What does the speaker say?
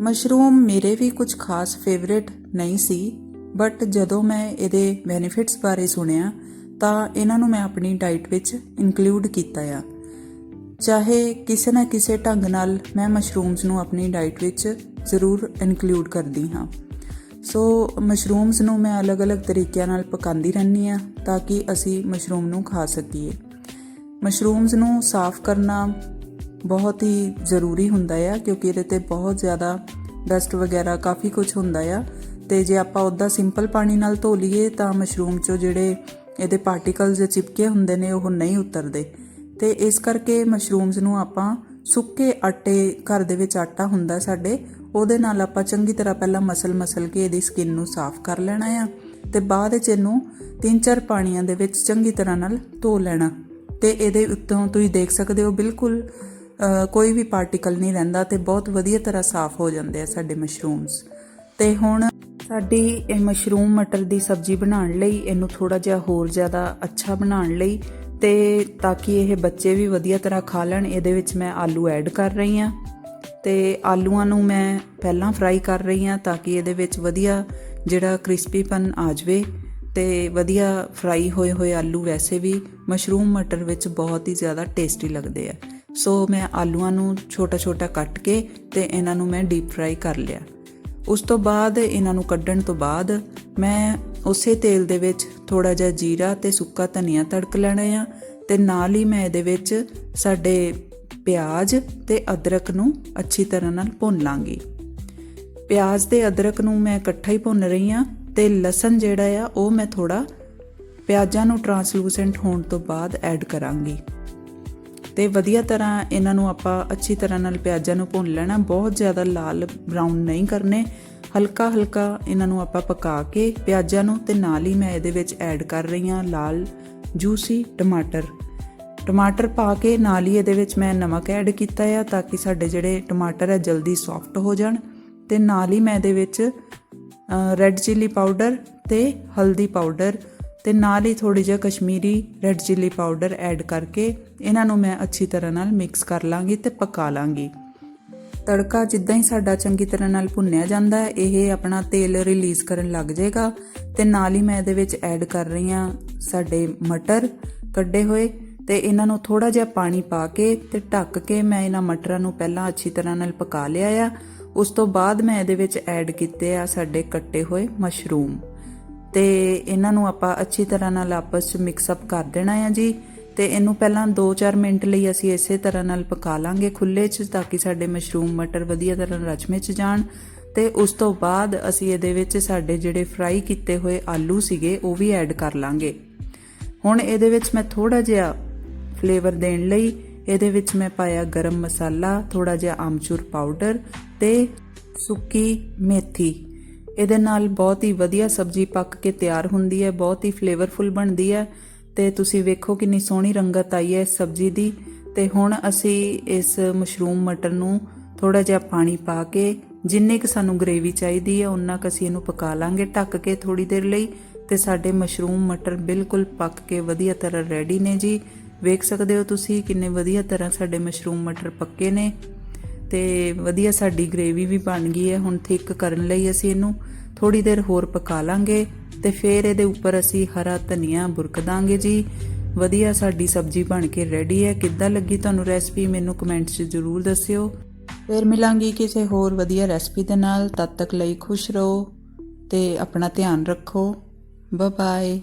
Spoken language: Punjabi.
ਮਸ਼ਰੂਮ ਮੇਰੇ ਵੀ ਕੁਝ ਖਾਸ ਫੇਵਰਿਟ ਨਹੀਂ ਸੀ ਬਟ ਜਦੋਂ ਮੈਂ ਇਹਦੇ ਬੈਨੀਫਿਟਸ ਬਾਰੇ ਸੁਣਿਆ, ਤਾਂ ਇਹਨਾਂ ਨੂੰ ਮੈਂ ਆਪਣੀ ਡਾਈਟ ਵਿੱਚ ਇਨਕਲੂਡ ਕੀਤਾ ਆ। ਚਾਹੇ ਕਿਸੇ ਨਾ ਕਿਸੇ ਢੰਗ ਨਾਲ ਮੈਂ ਮਸ਼ਰੂਮਸ ਨੂੰ ਆਪਣੀ ਡਾਈਟ ਵਿੱਚ ਜ਼ਰੂਰ ਇਨਕਲੂਡ ਕਰਦੀ ਹਾਂ। ਸੋ ਮਸ਼ਰੂਮਸ ਨੂੰ ਮੈਂ ਅਲੱਗ-ਅਲੱਗ ਤਰੀਕਿਆਂ ਨਾਲ ਪਕਾਉਂਦੀ ਰਹਿੰਦੀ ਆ ਤਾਂ ਕਿ ਅਸੀਂ ਮਸ਼ਰੂਮ ਨੂੰ ਖਾ ਸਕੀਏ। ਮਸ਼ਰੂਮਸ ਨੂੰ ਸਾਫ਼ ਕਰਨਾ ਬਹੁਤ ਹੀ ਜ਼ਰੂਰੀ ਹੁੰਦਾ ਆ, ਕਿਉਂਕਿ ਇਹਦੇ ਤੇ ਬਹੁਤ ਜ਼ਿਆਦਾ ਡਸਟ ਵਗੈਰਾ ਕਾਫੀ ਕੁਝ ਹੁੰਦਾ ਆ। ਤੇ ਜੇ ਆਪਾਂ ਉਹਦਾ ਸਿੰਪਲ ਪਾਣੀ ਨਾਲ ਧੋ ਲਈਏ, ਤਾਂ ਮਸ਼ਰੂਮ ਚੋਂ ਜਿਹੜੇ ਇਹਦੇ ਪਾਰਟੀਕਲਸ ਚਿਪਕੇ ਹੁੰਦੇ ਨੇ, ਉਹ ਨਹੀਂ ਉਤਰਦੇ। ਤੇ ਇਸ ਕਰਕੇ ਮਸ਼ਰੂਮਸ ਨੂੰ ਆਪਾਂ ਸੁੱਕੇ ਆਟੇ, ਘਰ ਦੇ ਵਿੱਚ ਆਟਾ ਹੁੰਦਾ ਸਾਡੇ, ਉਹਦੇ ਨਾਲ ਆਪਾਂ ਚੰਗੀ ਤਰ੍ਹਾਂ ਪਹਿਲਾਂ ਮਸਲ ਮਸਲ ਕੇ ਇਹਦੀ ਸਕਿਨ ਨੂੰ ਸਾਫ਼ ਕਰ ਲੈਣਾ ਆ, ਤੇ ਬਾਅਦ ਵਿੱਚ ਇਹਨੂੰ ਤਿੰਨ ਚਾਰ ਪਾਣੀਆਂ ਦੇ ਵਿੱਚ ਚੰਗੀ ਤਰ੍ਹਾਂ ਨਾਲ ਧੋ ਲੈਣਾ। ਤੇ ਇਹਦੇ ਉੱਤੋਂ ਤੁਸੀਂ ਦੇਖ ਸਕਦੇ ਹੋ ਬਿਲਕੁਲ ਕੋਈ ਵੀ ਪਾਰਟੀਕਲ ਨਹੀਂ ਰਹਿੰਦਾ ਤੇ ਬਹੁਤ ਵਧੀਆ ਤਰ੍ਹਾਂ ਸਾਫ਼ ਹੋ ਜਾਂਦੇ ਆ ਸਾਡੇ ਮਸ਼ਰੂਮਸ ਤੇ ਹੁਣ ਸਾਡੀ ਇਹ ਮਸ਼ਰੂਮ ਮਟਰ ਦੀ ਸਬਜ਼ੀ ਬਣਾਉਣ ਲਈ ਇਹਨੂੰ ਥੋੜਾ ਜਿਹਾ ਹੋਰ ਜ਼ਿਆਦਾ ਅੱਛਾ ਬਣਾਉਣ ਲਈ ਤੇ ਤਾਂ ਕਿ ਇਹ ਬੱਚੇ ਵੀ ਵਧੀਆ ਤਰ੍ਹਾਂ ਖਾ ਲੈਣ, ਇਹਦੇ ਵਿੱਚ ਮੈਂ ਆਲੂ ਐਡ ਕਰ ਰਹੀ ਹਾਂ। ਤੇ ਆਲੂਆਂ ਨੂੰ ਮੈਂ ਪਹਿਲਾਂ ਫਰਾਈ ਕਰ ਰਹੀ ਹਾਂ ਤਾਂ ਕਿ ਇਹਦੇ ਵਿੱਚ ਵਧੀਆ ਜਿਹੜਾ ਕ੍ਰਿਸਪੀਪਨ ਆ ਜਾਵੇ ਤੇ ਵਧੀਆ ਫਰਾਈ ਹੋਏ ਹੋਏ ਆਲੂ ਵੈਸੇ ਵੀ ਮਸ਼ਰੂਮ ਮਟਰ ਵਿੱਚ ਬਹੁਤ ਹੀ ਜ਼ਿਆਦਾ ਟੇਸਟੀ ਲੱਗਦੇ ਆ। ਸੋ ਮੈਂ ਆਲੂਆਂ ਨੂੰ ਛੋਟਾ-ਛੋਟਾ ਕੱਟ ਕੇ ਤੇ ਇਹਨਾਂ ਨੂੰ ਮੈਂ ਡੀਪ ਫਰਾਈ ਕਰ ਲਿਆ। ਉਸ ਤੋਂ ਬਾਅਦ ਇਹਨਾਂ ਨੂੰ ਕੱਢਣ ਤੋਂ ਬਾਅਦ ਮੈਂ ਉਸੇ ਤੇਲ ਦੇ ਵਿੱਚ ਥੋੜਾ ਜਿਹਾ ਜੀਰਾ ਤੇ ਸੁੱਕਾ ਧਨੀਆ ਤੜਕ ਲੈਣਾ ਆ ਤੇ ਨਾਲ ਹੀ ਮੈਂ ਇਹਦੇ ਵਿੱਚ ਸਾਡੇ ਪਿਆਜ਼ ਤੇ ਅਦਰਕ ਨੂੰ ਅੱਛੀ ਤਰ੍ਹਾਂ ਨਾਲ ਭੁੰਨ ਲਾਂਗੀ। ਪਿਆਜ਼ ਤੇ ਅਦਰਕ ਨੂੰ ਮੈਂ ਇਕੱਠਾ ਹੀ ਭੁੰਨ ਰਹੀ ਆ ਤੇ ਲਸਣ ਜਿਹੜਾ ਆ ਉਹ ਮੈਂ ਥੋੜਾ ਪਿਆਜ਼ਾਂ ਨੂੰ ਟਰਾਂਸਲੂਸੈਂਟ ਹੋਣ ਤੋਂ ਬਾਅਦ ਐਡ ਕਰਾਂਗੀ। ਤੇ ਵਧੀਆ ਤਰ੍ਹਾਂ ਇਹਨਾਂ ਨੂੰ ਆਪਾਂ ਅੱਛੀ ਤਰ੍ਹਾਂ ਨਾਲ ਪਿਆਜ਼ਾਂ ਨੂੰ ਭੁੰਨ ਲੈਣਾ, ਬਹੁਤ ਜ਼ਿਆਦਾ ਲਾਲ ਬਰਾਊਨ ਨਹੀਂ ਕਰਨੇ। ਹਲਕਾ ਹਲਕਾ ਇਹਨਾਂ ਨੂੰ ਆਪਾਂ ਪਕਾ ਕੇ ਪਿਆਜ਼ਾਂ ਨੂੰ ਤੇ ਨਾਲ ਹੀ ਮੈਂ ਇਹਦੇ ਵਿੱਚ ਐਡ ਕਰ ਰਹੀ ਹਾਂ ਲਾਲ ਜੂਸੀ ਟਮਾਟਰ। ਟਮਾਟਰ ਪਾ ਕੇ ਨਾਲ ਹੀ ਇਹਦੇ ਵਿੱਚ ਮੈਂ ਨਮਕ ਐਡ ਕੀਤਾ ਆ ਤਾਂ ਕਿ ਸਾਡੇ ਜਿਹੜੇ ਟਮਾਟਰ ਹੈ ਜਲਦੀ ਸੌਫਟ ਹੋ ਜਾਣ ਤੇ ਨਾਲ ਹੀ ਮੈਂ ਇਹਦੇ ਵਿੱਚ ਰੈੱਡ ਚਿੱਲੀ ਪਾਊਡਰ ਤੇ ਹਲਦੀ ਪਾਊਡਰ ਤੇ ਨਾਲ ਹੀ ਥੋੜੀ ਜਿਹਾ Kashmiri red chilli powder add ਕਰਕੇ ਇਹਨਾਂ ਨੂੰ ਮੈਂ ਅੱਛੀ ਤਰ੍ਹਾਂ ਨਾਲ ਮਿਕਸ ਕਰ ਲਾਂਗੀ ਤੇ ਪਕਾ ਲਾਂਗੀ। ਤੜਕਾ ਜਿੱਦਾਂ ਹੀ ਸਾਡਾ ਚੰਗੀ ਤਰ੍ਹਾਂ ਨਾਲ ਭੁੰਨਿਆ ਜਾਂਦਾ ਹੈ ਇਹ ਆਪਣਾ ਤੇਲ ਰਿਲੀਜ਼ ਕਰਨ ਲੱਗ ਜਾਏਗਾ ਤੇ ਨਾਲ ਹੀ ਮੈਂ ਇਹਦੇ ਵਿੱਚ ਐਡ ਕਰ ਰਹੀ ਹਾਂ ਸਾਡੇ ਮਟਰ ਕੱਢੇ ਹੋਏ ਤੇ ਇਹਨਾਂ ਨੂੰ ਥੋੜਾ ਜਿਹਾ ਪਾਣੀ ਪਾ ਕੇ ਤੇ ਢੱਕ ਕੇ ਮੈਂ ਇਹਨਾਂ ਮਟਰਾਂ ਨੂੰ ਪਹਿਲਾਂ ਅੱਛੀ ਤਰ੍ਹਾਂ ਨਾਲ ਪਕਾ ਲਿਆ ਆ। ਉਸ ਤੋਂ ਬਾਅਦ ਮੈਂ ਇਹਦੇ ਵਿੱਚ ਐਡ ਕੀਤੇ ਆ ਸਾਡੇ ਕੱਟੇ ਹੋਏ ਮਸ਼ਰੂਮ ਤੇ ਇਹਨਾਂ ਨੂੰ ਆਪਾਂ ਅੱਛੀ ਤਰ੍ਹਾਂ ਨਾਲ ਆਪਸ ਵਿੱਚ ਮਿਕਸ ਅਪ ਕਰ ਦੇਣਾ ਹੈ ਜੀ। ਤੇ ਇਹਨੂੰ ਪਹਿਲਾਂ 2-4 ਮਿੰਟ ਲਈ ਅਸੀਂ ਇਸੇ ਤਰ੍ਹਾਂ ਨਾਲ ਪਕਾ ਲਾਂਗੇ ਖੁੱਲੇ 'ਚ, ਤਾਂ ਕਿ ਸਾਡੇ ਮਸ਼ਰੂਮ ਮਟਰ ਵਧੀਆ ਤਰ੍ਹਾਂ ਰਚਮੇ 'ਚ ਜਾਣ। ਤੇ ਉਸ ਤੋਂ ਬਾਅਦ ਅਸੀਂ ਇਹਦੇ ਵਿੱਚ ਸਾਡੇ ਜਿਹੜੇ ਫਰਾਈ ਕੀਤੇ ਹੋਏ ਆਲੂ ਸੀਗੇ, ਉਹ ਵੀ ਐਡ ਕਰ ਲਾਂਗੇ। ਹੁਣ ਇਹਦੇ ਵਿੱਚ ਮੈਂ ਥੋੜਾ ਜਿਹਾ ਫਲੇਵਰ ਦੇਣ ਲਈ, ਇਹਦੇ ਵਿੱਚ ਮੈਂ ਪਾਇਆ ਗਰਮ ਮਸਾਲਾ ਥੋੜਾ ਜਿਹਾ ਆਮਚੂਰ ਪਾਊਡਰ ਤੇ ਸੁੱਕੀ ਮੇਥੀ। ਇਹਦੇ ਨਾਲ ਬਹੁਤ ਹੀ ਵਧੀਆ ਸਬਜ਼ੀ ਪੱਕ ਕੇ ਤਿਆਰ ਹੁੰਦੀ ਹੈ, ਬਹੁਤ ਹੀ ਫਲੇਵਰਫੁਲ ਬਣਦੀ ਹੈ ਤੇ ਤੁਸੀਂ ਵੇਖੋ ਕਿੰਨੀ ਸੋਹਣੀ ਰੰਗਤ ਆਈ ਹੈ ਇਸ ਸਬਜ਼ੀ ਦੀ। ਤੇ ਹੁਣ ਅਸੀਂ ਇਸ ਮਸ਼ਰੂਮ ਮਟਰ ਨੂੰ ਥੋੜਾ ਜਿਹਾ ਪਾਣੀ ਪਾ ਕੇ ਜਿੰਨੇ ਕਿ ਸਾਨੂੰ ਗ੍ਰੇਵੀ ਚਾਹੀਦੀ ਹੈ ਉਨਾ ਕੁ ਅਸੀਂ ਇਹਨੂੰ ਪਕਾ ਲਾਂਗੇ ਢੱਕ ਕੇ ਥੋੜੀ ਦੇਰ ਲਈ ਤੇ ਸਾਡੇ ਮਸ਼ਰੂਮ ਮਟਰ ਬਿਲਕੁਲ ਪੱਕ ਕੇ ਵਧੀਆ ਤਰ੍ਹਾਂ ਰੈਡੀ ਨੇ ਜੀ। ਵੇਖ ਸਕਦੇ ਹੋ ਤੁਸੀਂ ਕਿੰਨੇ ਵਧੀਆ ਤਰ੍ਹਾਂ ਸਾਡੇ ਮਸ਼ਰੂਮ ਮਟਰ ਪੱਕੇ ਨੇ। ਤੇ ਵਧੀਆ ਸਾਡੀ ਗ੍ਰੇਵੀ ਵੀ ਬਣ ਗਈ ਹੈ। ਹੁਣ ਥਿੱਕ ਕਰਨ ਲਈ ਅਸੀਂ ਇਹਨੂੰ ਥੋੜੀ ਦੇਰ ਹੋਰ ਪਕਾ ਲਾਂਗੇ ਤੇ ਫਿਰ ਇਹਦੇ ਉੱਪਰ ਅਸੀਂ ਹਰਾ ਧਨੀਆ ਬੁਰਕ ਦਾਂਗੇ ਜੀ। ਵਧੀਆ ਸਾਡੀ ਸਬਜ਼ੀ ਬਣ ਕੇ ਰੈਡੀ ਹੈ। ਕਿੱਦਾਂ ਲੱਗੀ ਤੁਹਾਨੂੰ ਰੈਸਪੀ ਮੈਨੂੰ ਕਮੈਂਟਸ 'ਚ ਜ਼ਰੂਰ ਦੱਸਿਓ। ਫਿਰ ਮਿਲਾਂਗੀ ਕਿਸੇ ਹੋਰ ਵਧੀਆ ਰੈਸਪੀ ਦੇ ਨਾਲ। ਤਦ ਤੱਕ ਲਈ ਖੁਸ਼ ਰਹੋ ਤੇ ਆਪਣਾ ਧਿਆਨ ਰੱਖੋ। Bye bye